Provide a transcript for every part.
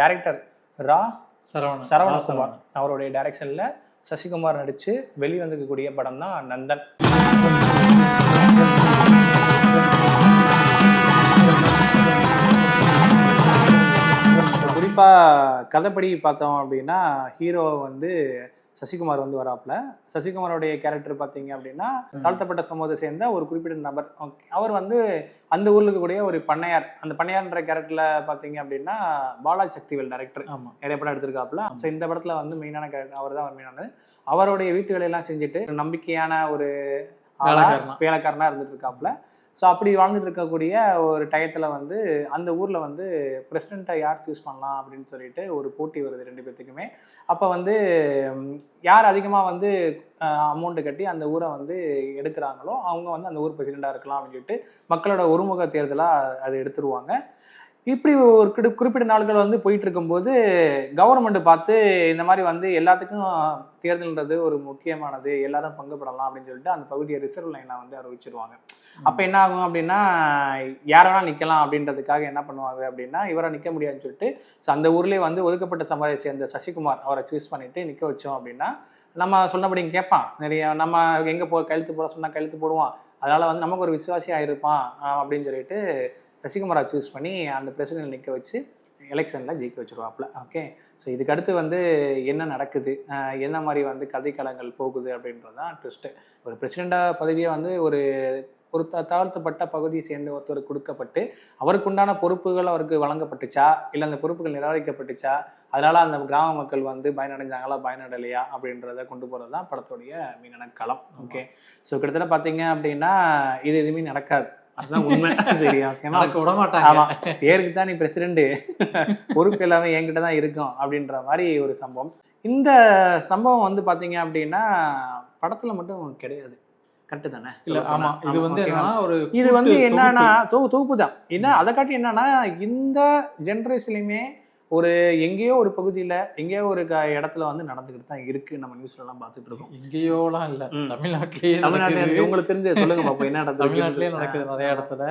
Director ரா சரவணன். சரவணகுமார். அவருடைய டைரக்ஷன்ல சசிகுமார் நடிச்சு வெளிவந்திருக்கக்கூடிய படம் தான் நந்தன். குறிப்பா கதைப்படி பார்த்தோம் அப்படின்னா ஹீரோ வந்து சசிகுமார் வந்து வராப்புல. சசிகுமாரோடைய கேரக்டர் பார்த்தீங்க அப்படின்னா. தாழ்த்தப்பட்ட சமூகத்தை சேர்ந்த ஒரு குறிப்பிட்ட நபர். அவர் வந்து அந்த ஊர்ல இருக்கக்கூடிய ஒரு பண்ணையார். அந்த பண்ணையார்ன்ற கேரக்டர்ல பார்த்தீங்க அப்படின்னா பாலாஜி சக்திவேல் டைரக்டர் நிறைய படம் எடுத்திருக்காப்புல. ஸோ இந்த படத்துல வந்து மெயினான கேரக்டர் அவர் தான் மெயினானது அவருடைய வீட்டு வேலையெல்லாம் செஞ்சுட்டு நம்பிக்கையான ஒரு. வேலைக்காரனா இருந்துட்டு இருக்காப்புல. ஸோ அப்படி வாழ்ந்துட்டு இருக்கக்கூடிய ஒரு டயத்தில் வந்து அந்த ஊரில் வந்து பிரசிடெண்ட்டை யார் சூஸ் பண்ணலாம் அப்படின்னு சொல்லிட்டு ஒரு போட்டி வருது ரெண்டு பேர்த்துக்குமே அப்போ வந்து யார் அதிகமாக வந்து அமௌண்ட்டு கட்டி அந்த ஊரை வந்து எடுக்கிறாங்களோ அவங்க வந்து அந்த ஊர் பிரசிடெண்ட்டாக இருக்கலாம் அப்படின்னு சொல்லிட்டு மக்களோட ஒருமுக தேர்தலாக அது எடுத்துருவாங்க. இப்படி ஒரு குறி குறிப்பிட்ட நாட்கள் வந்து போயிட்டு இருக்கும்போது கவர்மெண்ட் பார்த்து இந்த மாதிரி வந்து எல்லாத்துக்கும் தேர்தல்ன்றது ஒரு முக்கியமானது எல்லாரும் பங்கு பெறலாம் அப்படின்னு சொல்லிட்டு அந்த பகுதியை ரிசர்வ் லைனில் வந்து அறிவிச்சிருவாங்க. அப்போ என்ன ஆகும் அப்படின்னா யார் வேணா நிற்கலாம் அப்படின்றதுக்காக என்ன பண்ணுவாங்க அப்படின்னா இவரை நிற்க முடியாதுன்னு சொல்லிட்டு ஸோ அந்த ஊர்லேயே வந்து ஒதுக்கப்பட்ட சமுதாயத்தை சேர்ந்த சசிகுமார் அவரை சூஸ் பண்ணிட்டு நிற்க வச்சோம் அப்படின்னா நம்ம சொன்னபடி இங்க கேட்பான். நிறைய நம்ம எங்கே போ கழுத்து போட சொன்னால் கழுத்து போடுவான். அதனால வந்து நமக்கு ஒரு விசுவாசியாக இருப்பான் அப்படின்னு சொல்லிட்டு சசிகுமாரா சூஸ் பண்ணி அந்த பிரசிடென்ட் நிற்க வச்சு எலெக்ஷனில் ஜெயிக்க வச்சுருவாப்புல. ஓகே ஸோ இதுக்கடுத்து வந்து என்ன நடக்குது? என்ன மாதிரி வந்து கதைக்களங்கள் போகுது அப்படின்றது தான் ட்விஸ்ட்டு ஒரு பிரசிடெண்டாக பதவியை வந்து ஒரு ஒரு த- தாழ்த்தப்பட்ட பகுதியை சேர்ந்த ஒருத்தர் கொடுக்கப்பட்டு அவருக்கு உண்டான பொறுப்புகள் அவருக்கு வழங்கப்பட்டுச்சா? இல்லை அந்த பொறுப்புகள் நிராகரிக்கப்பட்டுச்சா? அதனால் அந்த கிராம மக்கள் வந்து பயனடைஞ்சாங்களா பயனடலையா அப்படின்றத கொண்டு போகிறது தான் படத்துடைய மீனான களம். ஓகே ஸோ கிட்டத்தட்ட பார்த்தீங்க அப்படின்னா இது எதுவுமே நடக்காது. அதுதான் உண்மை. சரி ஓகேவா நடக்க விட மாட்டாங்க ஆமா. பேருக்கு தான் நீ பிரசிடென்ட் பொறுப்பு எல்லாமே என்கிட்ட தான் இருக்கும் அப்படின்ற மாதிரி ஒரு சம்பவம். இந்த சம்பவம் வந்து பாத்தீங்க அப்படின்னா படத்துல மட்டும் கிடையாது. கரெக்டு தானே? இல்ல ஆமா. இது வந்து ஒரு இது வந்து என்னன்னா தொகுப்பு. தொகு தொகுப்பு தான். என்ன அதை காட்டி என்னன்னா இந்த ஜென்ரேஷன்லையுமே ஒரு எங்கேயோ ஒரு பகுதியில எங்கேயோ ஒரு இடத்துல வந்து நடந்துகிட்டு தான் இருக்கு நம்ம நியூஸ்ல எல்லாம் பார்த்துட்டு இருக்கோம் எங்கேயோலாம் இல்ல. தமிழ்நாட்டிலேயே தமிழ்நாட்டுல. உங்களுக்கு தெரிஞ்சு சொல்லுங்க பாப்போம் என்ன நடக்குது தமிழ்நாட்டிலேயே நடக்குது நிறைய இடத்துல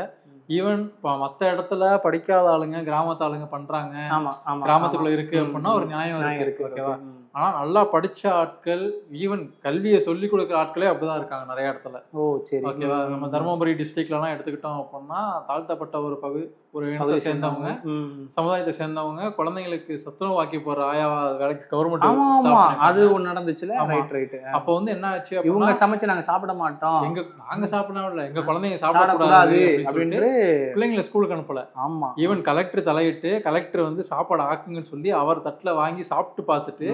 ஈவன் மத்த இடத்துல படிக்காத ஆளுங்க கிராமத்து ஆளுங்க பண்றாங்க கிராமத்துக்குள்ள. இருக்கு அப்படின்னா ஒரு. நியாயம் இருக்கு ஓகேவா. ஆனா நல்லா படிச்ச ஆட்கள் ஈவன் கல்வியை சொல்லி கொடுக்குற ஆட்களே அப்படிதான் இருக்காங்க நிறைய இடத்துல ஓ சரி ஓகேவா நம்ம. தருமபுரி டிஸ்ட்ரிக்ட்ல எல்லாம் எடுத்துக்கிட்டோம் அப்படின்னா தாழ்த்தப்பட்ட ஒரு பகுதி ஒரு இனத்தை சேர்ந்தவங்க. சமுதாயத்தை சேர்ந்தவங்க. குழந்தைங்களுக்கு சத்துணவு வாக்கி போற ஆயா வேலைக்கு கவர்மெண்ட் அது ஒண்ணு நடந்துச்சுல. ரைட் ரைட் அப்ப வந்து என்ன ஆச்சு இவங்க சமைச்சு நாங்க சாப்பிட மாட்டோம். எங்க நாங்க சாப்பிடணும் இல்ல எங்க குழந்தைங்க சாப்பிடக்கூடாது அப்படின்னு பிள்ளைங்களை ஸ்கூலுக்கு அனுப்பல. ஆமா. ஈவன் கலெக்டர் தலையிட்டு கலெக்டர் வந்து சாப்பாடு ஆக்குங்கன்னு சொல்லி அவர் தட்டுல வாங்கி சாப்பிட்டு பார்த்துட்டு.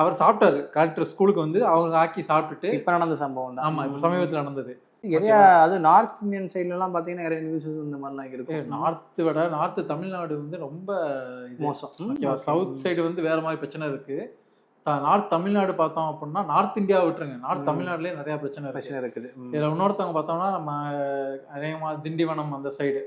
அவர் சாப்பிட்டாரு. கலெக்டர் ஸ்கூலுக்கு வந்து அவங்க ஆக்கி சாப்பிட்டுட்டு இப்ப நடந்த சம்பவம் தான். ஆமா இப்ப சமீபத்துல நடந்தது. நிறைய அது நார்த் இந்தியன் சைடுல எல்லாம் பாத்தீங்கன்னா நிறைய நியூஸ் இந்த மாதிரிலாம் இருக்கும். நார்த் விட நார்த் தமிழ்நாடு வந்து ரொம்ப. மோசம். சவுத் சைடு வந்து வேற மாதிரி பிரச்சனை இருக்கு. நார்த் தமிழ்நாடு பார்த்தோம் அப்படின்னா நார்த் இந்தியா விட்டுருங்க. நார்த். தமிழ்நாடுலயே நிறைய பிரச்சனை இருக்கு. பிரச்சனை இருக்குது. இதுல இன்னொருத்தவங்க பார்த்தோம்னா நம்ம அநேகமா திண்டிவனம் அந்த சைடு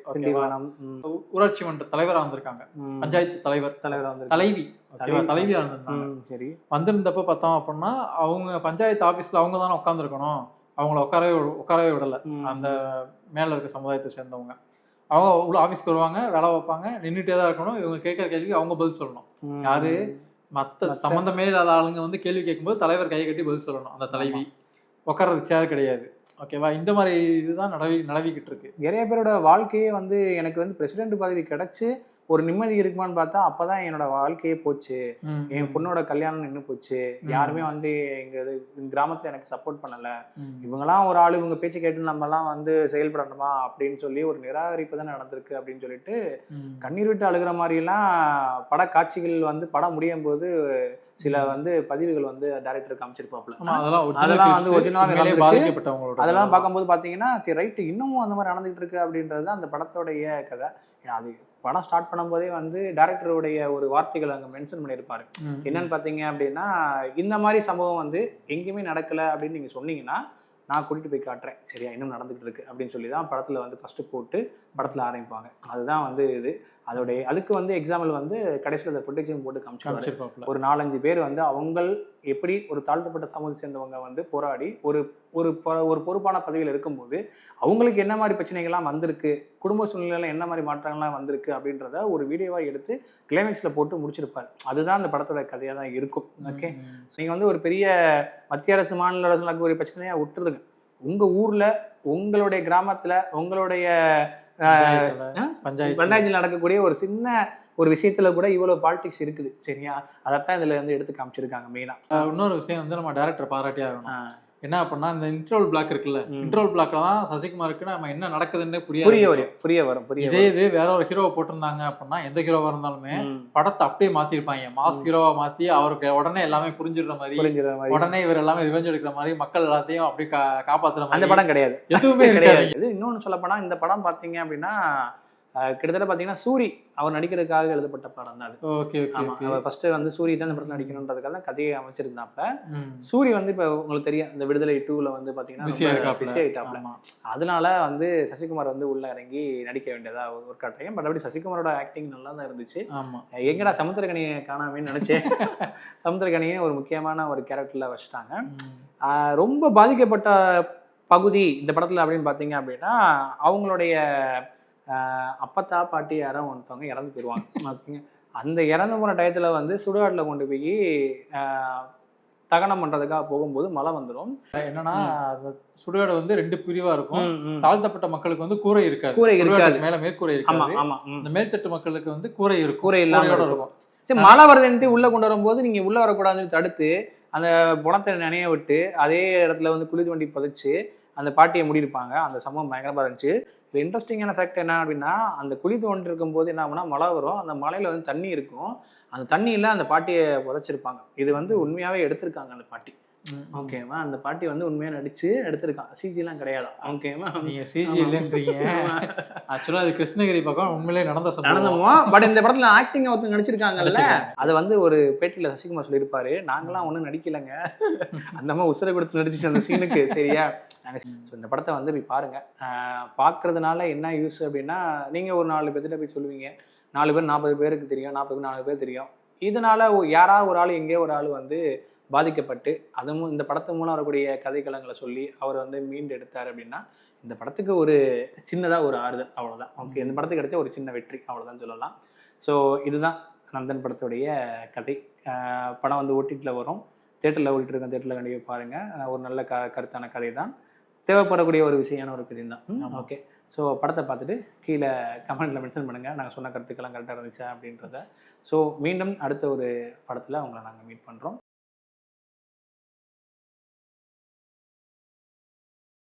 ஊராட்சி மன்ற தலைவரா வந்திருக்காங்க. பஞ்சாயத்து தலைவர். தலைவர் வந்து தலைவி ஓகேவா? தலைவி. தலைவியா இருந்திருந்தாங்க சரி. வந்திருந்தப்ப பார்த்தோம் அப்படின்னா அவங்க பஞ்சாயத்து ஆபீஸ்ல அவங்க தானே உட்காந்துருக்கணும் அவங்கள உட்காரவே உட்காரவே விடல. அந்த மேல இருக்க சமுதாயத்தை சேர்ந்தவங்க. அவங்க உள்ள ஆபீஸ்க்கு வருவாங்க வேலை வைப்பாங்க நின்றுட்டே தான் இருக்கணும். இவங்க கேட்கற கேள்வி அவங்க பதில் சொல்லணும். யாரு? மத்த மத்த- சம்பந்தமே இல்லாத ஆளுங்க வந்து கேள்வி கேட்கும்போது தலைவர் கை கட்டி பதில் சொல்லணும் அந்த தலைவி. உட்கார்றதுக்கு சேர் கிடையாது. ஓகேவா இந்த மாதிரி இதுதான் நடவி நிலவிக்கிட்டு இருக்கு. நிறைய பேரோட வாழ்க்கையே வந்து எனக்கு வந்து பிரசிடென்ட் பதவி கிடைச்சு ஒரு நிம்மதி இருக்குமான்னு பார்த்தா அப்பதான் என்னோட வாழ்க்கையே போச்சு என் பொண்ணோட கல்யாணம் நின்று போச்சு. யாருமே வந்து எங்க கிராமத்துல எனக்கு சப்போர்ட் பண்ணல. இவங்கெல்லாம் ஒரு ஆளு இவங்க பேச்சு கேட்டு நம்ம எல்லாம் வந்து செயல்படணுமா அப்படின்னு சொல்லி ஒரு நிராகரிப்பு தான் நடந்திருக்கு அப்படின்னு சொல்லிட்டு. கண்ணீர் விட்டு அழுகிற மாதிரி எல்லாம் பட காட்சிகள் வந்து படம் முடியும் போது சில வந்து பதிவுகள் வந்து டைரக்டர் காமிச்சிருப்பாப்ல அதெல்லாம் வந்து. பாதிக்கப்பட்டவங்களோட அதெல்லாம் பார்க்கும்போது பாத்தீங்கன்னா சரி ரைட்டு இன்னமும் அந்த மாதிரி நடந்துகிட்டு இருக்கு அப்படின்றது தான் அந்த படத்தோடைய கதை அது படம் ஸ்டார்ட் பண்ணும்போதே வந்து டேரக்டருடைய ஒரு வார்த்தைகள் அங்கே மென்ஷன் பண்ணியிருப்பாரு. என்னன்னு பார்த்தீங்க அப்படின்னா இந்த மாதிரி சம்பவம் வந்து எங்கேயுமே நடக்கல அப்படின்னு நீங்க சொன்னீங்கன்னா நான் கூட்டிட்டு போய் காட்டுறேன் சரியா இன்னும் நடந்துகிட்டு இருக்கு அப்படின்னு சொல்லி தான் படத்துல வந்து ஃபர்ஸ்ட் போட்டு படத்தில் ஆரம்பிப்பாங்க. அதுதான் வந்து இது. அதோடைய அதுக்கு வந்து எக்ஸாம்பிள் வந்து கடைசியில் அந்த ஃபுட்டேஜையும் போட்டு காமிச்சிருப்பாப்ல ஒரு நாலஞ்சு பேர் வந்து அவங்கள் எப்படி ஒரு தாழ்த்தப்பட்ட சமூகத்தை சேர்ந்தவங்க வந்து போராடி ஒரு ஒரு ஒரு பொறுப்பான பதவியில் இருக்கும்போது அவங்களுக்கு என்ன மாதிரி பிரச்சனைகள்லாம் வந்திருக்கு குடும்ப சூழ்நிலையில என்ன மாதிரி மாற்றங்கள்லாம் வந்திருக்கு அப்படின்றத ஒரு வீடியோவா எடுத்து கிளைமேக்ஸ்ல போட்டு முடிச்சிருப்பாரு. அதுதான் அந்த படத்தோட கதையா தான் இருக்கும். ஓகே ம். நீங்க வந்து ஒரு பெரிய மத்திய அரசு மாநில அரசு நடக்கக்கூடிய பிரச்சனையா விட்டுருதுங்க உங்க ஊர்ல உங்களுடைய கிராமத்துல உங்களுடைய? பஞ்சாயத்து பஞ்சாயத்தில். நடக்கக்கூடிய ஒரு சின்ன ஒரு விஷயத்துல கூட இவ்வளவு பாலிடிக்ஸ் இருக்குது சரியா? அதைத்தான் இதுல வந்து எடுத்து காமிச்சிருக்காங்க மெயினா இன்னொரு விஷயம் வந்து நம்ம டேரக்டர் பாராட்டியே ஆகணும். என்ன அப்படின்னா இந்த இன்ட்ரோல் பிளாக் இருக்குல்ல. இன்ட்ரோல் பிளாக்ல தான் சசிகுமாருக்கு நம்ம என்ன நடக்குதுன்னு புரிய புரிய வரும் புரிய வரும் புரிய இதே இது வேற ஒரு ஹீரோவை போட்டிருந்தாங்க அப்படின்னா எந்த ஹீரோவா இருந்தாலுமே. படத்தை அப்படியே மாத்திருப்பாங்க. மாஸ் ஹீரோவா மாத்தி அவருக்கு உடனே எல்லாமே புரிஞ்சிடுற மாதிரி உடனே இவர் எல்லாமே ரிவெஞ்ச் எடுக்கிற மாதிரி மக்கள் எல்லாத்தையும் அப்படியே கா- காப்பாத்துற அந்த மாதிரி படம் கிடையாது. எதுவுமே கிடையாது. இன்னொன்னு சொல்ல போனா இந்த படம் பாத்தீங்க அப்படின்னா கிட்டத்தட்ட பாத்தீங்கன்னா சூரி அவர் நடிக்கிறதுக்காக எழுதப்பட்ட படம் தான் அது. ஓகே ஓகே ஆமா ஓகே. அவர் ஃபர்ஸ்ட் வந்து சூரி தான் இந்த படத்துல நடிக்கணுன்றதுக்காக தான் கதையை அமைச்சிருந்தாப்ல ம். சூரி வந்து இப்ப உங்களுக்கு தெரியும் இந்த விடுதலை டூல வந்து இருக்காப்ல பிஸி ஆயிட்டாப்ல ஆமா. அதனால வந்து சசிகுமார் வந்து உள்ள இறங்கி நடிக்க வேண்டியதா ஒரு கட்டாயம் பட் அப்படி சசிகுமாரோட ஆக்டிங் நல்லா தான் இருந்துச்சு. எங்கடா சமுத்திரகனியை காணாமேன்னு நினைச்சேன். சமுத்திரகனியை ஒரு முக்கியமான ஒரு கேரக்டர்ல வச்சுட்டாங்க. ரொம்ப பாதிக்கப்பட்ட பகுதி இந்த படத்துல அப்படின்னு பாத்தீங்க அப்படின்னா அவங்களுடைய அப்பத்தா பாட்டி யாரோ ஒருத்தவங்க இறந்து போயிடுவாங்க ஓகேங்க. அந்த இறந்து போன டயத்துல வந்து சுடுகாட்டில் கொண்டு போய் தகனம் பண்றதுக்காக போகும்போது மழை வந்துடும் என்னன்னா சுடுகாடு வந்து ரெண்டு பிரிவா இருக்கும். தாழ்த்தப்பட்ட மக்களுக்கு வந்து கூரை இருக்காது. கூரை இருக்காது. மேல மேற்கூரை இருக்காது. ஆமா. இந்த மேல்தட்டு மக்களுக்கு வந்து கூரை இருக்கும். கூரை இல்லாம இருக்கும். சரி மழை வருதுன்ட்டு உள்ள கொண்டு வரும்போது நீங்க உள்ள வரக்கூடாதுன்னு தடுத்து அந்த புணத்தை நினைய விட்டு அதே இடத்துல வந்து குழி தோண்டி புதைச்சு அந்த பாட்டியை முடியிருப்பாங்க. அந்த சம்பவம் பயங்கரமாக இருந்துச்சு. இப்போ இன்ட்ரெஸ்டிங்கான ஃபேக்ட் என்ன அப்படின்னா அந்த குழி தோண்டி இருக்கும்போது என்ன ஆகுனா மழை வரும். அந்த மலையில் வந்து தண்ணி இருக்கும். அந்த தண்ணியில் அந்த பாட்டியை புதைச்சிருப்பாங்க. இது வந்து உண்மையாகவே எடுத்திருக்காங்க அந்த பாட்டி. ஓகேவா அந்த பாட்டி வந்து உண்மையா நடிச்சு எடுத்திருக்கான் சிஜி எல்லாம் கிடையாது. ஓகேவா நீங்க சிஜி. இல்லைன்றீங்க. ஆக்சுவலா அது கிருஷ்ணகிரி பக்கம் உண்மையிலே நடந்த நடந்தமோ? பட் இந்த படத்துல ஆக்டிங் ஒருத்தங்க நடிச்சிருக்காங்கல்ல? நடிச்சிருக்காங்க. அது வந்து ஒரு பேட்டியில சசிகுமார் சொல்லியிருப்பாரு. நாங்களாம் ஒண்ணும் நடிக்கலங்க. அந்த அம்மா உசுரை கொடுத்து நடிச்சு அந்த சீனுக்கு சரியா? இந்த படத்தை வந்து போய் பாருங்க. ஆஹ் பார்க்கறதுனால என்ன யூஸ் அப்படின்னா நீங்க ஒரு நாலு பேர்கிட்ட போய் சொல்லுவீங்க. நாலு பேர் நாற்பது பேருக்கு தெரியும் நாற்பது நாலு பேர் தெரியும். இதனால யாராவது ஒரு ஆள் எங்கேயோ ஒரு ஆள் வந்து பாதிக்கப்பட்டு அதுவும் இந்த படத்து மூலம் வரக்கூடிய கதைக்களங்களை சொல்லி அவர் வந்து மீண்டு எடுத்தார் அப்படின்னா இந்த படத்துக்கு ஒரு சின்னதா ஒரு ஆறுதல் அவ்வளவுதான். ஓகே இந்த படத்துக்கு கிடைச்ச ஒரு சின்ன வெற்றி அவ்வளவுதான் சொல்லலாம். ஸோ இதுதான் நந்தன் படத்துடைய கதை. படம் வந்து ஓடிடியில் வரும். தேட்டரில் ஓடிட்டு இருக்க தேட்டரில் கண்டிப்பாக பாருங்க. ஆஹ் ஒரு நல்ல க கருத்தான கதை தான் தேவைப்படக்கூடிய ஒரு விஷயமான ஒரு கதை தான். ஓகே. ஸோ படத்தை பார்த்துட்டு கீழே கமெண்ட்ல மென்ஷன் பண்ணுங்க. நாங்கள் சொன்ன கருத்துக்கெல்லாம் கரெக்டாக இருந்துச்சா அப்படின்றத. ஸோ மீண்டும் அடுத்த ஒரு படத்தில் உங்களை நாங்கள் மீட் பண்ணுறோம்